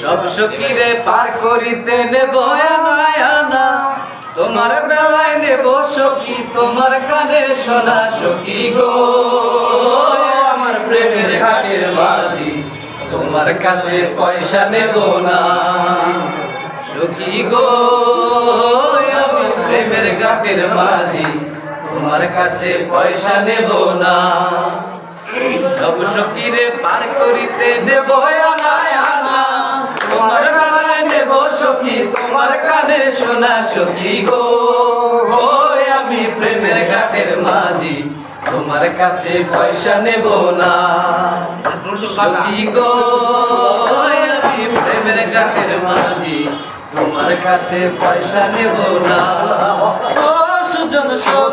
সব সখীরে পার করিতে নেব আনা তোমার বেলায় নেব সখী, তোমার কানে শোনা সখী গো। আমার প্রেমের ঘাটের মাঝি, তোমার কাছে পয়সা নেব না। সখী গো, আমি প্রেমের ঘাটের মাঝি, তোমার কাছে পয়সা নেব না। সখীরে পার করিতে নেব তোমার গায়ে নেব সখী, তোমার কানে শোনা সখী গো। আমি প্রেমের ঘাটের মাঝি, তোমার কাছে পয়সা নেব না। সখী গো আমি প্রেমের ঘাটের মাঝি, তোমার কাছে পয়সা নেব না। ও সুজন সখী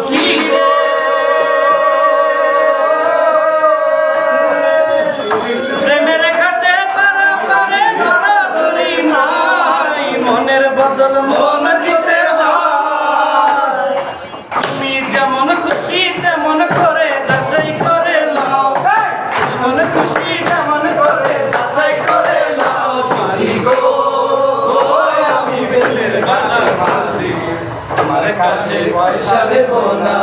কাছে না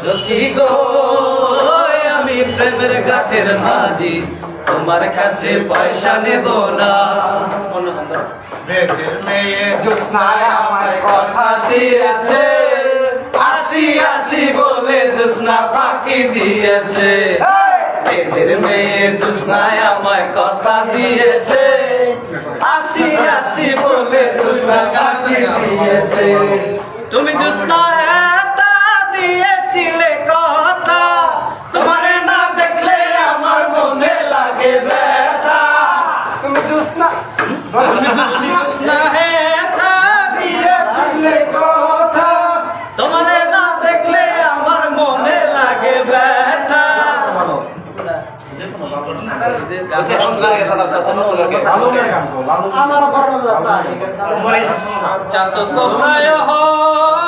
সখী গো আমি প্রেমের ঘাটের মাঝি তোমার কাছে পয়সা নেব না। মেয়ে জোসনায় আমার কথা দিয়েছে। আসি আসি বলে জোসনা ফাঁকি দিয়েছে। বেদের মেয়ে জোসনায় আমায় কথা দিয়েছে। আসি আসি বলে জোসনা ফাঁকি দিয়েছে। Tumi just not have उसे हम गाने के साथ अपना समूह करके हमारा पढ़ना चाहता है चाहता तो मैं हो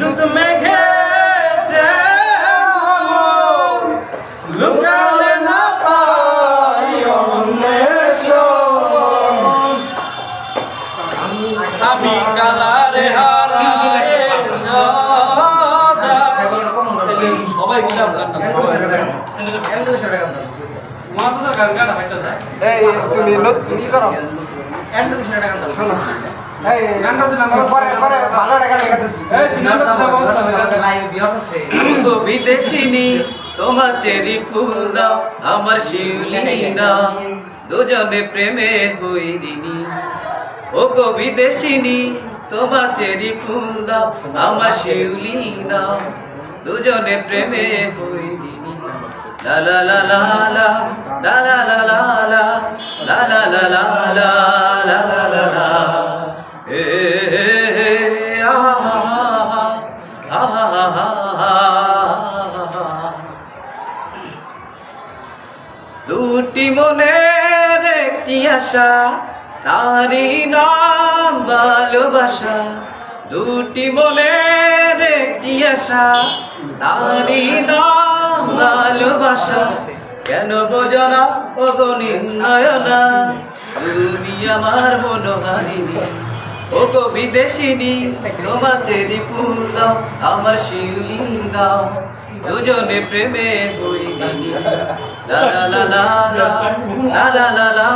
বিদ্যুৎ মেঘে লুকালে না পাই আমি কালারে হারা সবাই কিতাব মাথা গান গান হাইটা যায় এই কি করো? এন্ড টাকা বিদেশিনী তোমার চেরি ফুল দাও আমার শিউলি দাও দুজনে প্রেমে হইরিনি ও গো বিদেশিনী তোমার চেরি ফুল দাও আমার শিউলি দাও দুজনে প্রেমে হইরিনি লা লা লা লা লা লা লা লা লা লা লা লা লা লা লা লা দুটি মনের একটি আশা তারি নাম ভালোবাসা। দুটি মনের একটি আশা তারি নাম ভালোবাসা। কেন বোঝনা অগণিত নয়না তুমি আমার মনোহারিণী। ও গো বিদেশিনী তোমার চেরি ফুল দাও আমার শিউলি দাও দুজনে প্রেমে হইনি লা লা লা লা লা লা লা লা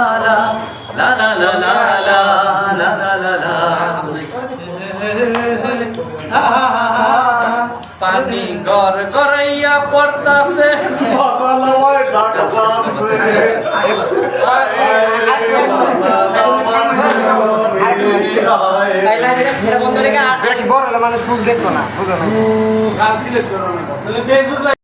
লা লা লা লা লা লা লা লা লা লা পানি গর গরাইয়া পড়তাছে বন্ধ রেখে আর বড় মানুষ খুব দেখব না